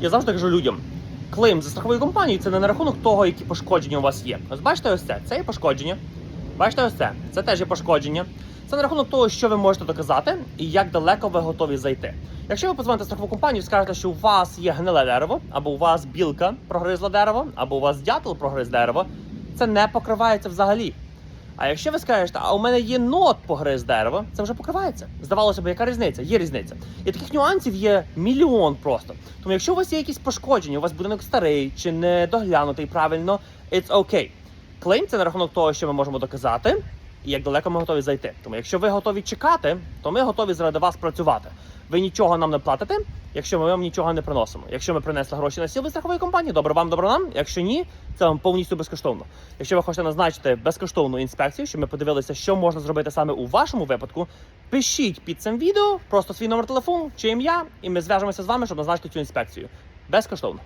я завжди кажу людям: клейм за страховою компанією це не на рахунок того, які пошкодження у вас є. Ось бачите, ось це. Це є пошкодження. Бачите, ось це. Це теж є пошкодження. Це на рахунок того, що ви можете доказати і як далеко ви готові зайти. Якщо ви позвоните страхову компанію скажете, що у вас є гниле дерево, або у вас білка прогризла дерево, або у вас дятел прогриз дерево, це не покривається взагалі. А якщо ви скажете, а у мене є нот погриз дерево, це вже покривається. Здавалося б, яка різниця? Є різниця. І таких нюансів є мільйон просто. Тому якщо у вас є якісь пошкодження, у вас будинок старий чи не доглянутий правильно, it's okay. Клейм це на рахунок того, що ми можемо доказати, і як далеко ми готові зайти. Тому якщо ви готові чекати, то ми готові заради вас працювати. Ви нічого нам не платите, якщо ми вам нічого не приносимо. Якщо ми принесли гроші на сіл від страхової компанії, добре вам, добре нам. Якщо ні, це вам повністю безкоштовно. Якщо ви хочете назначити безкоштовну інспекцію, щоб ми подивилися, що можна зробити саме у вашому випадку, пишіть під цим відео просто свій номер телефону чи ім'я, і ми зв'яжемося з вами, щоб назначити цю інспекцію. Безкоштовно.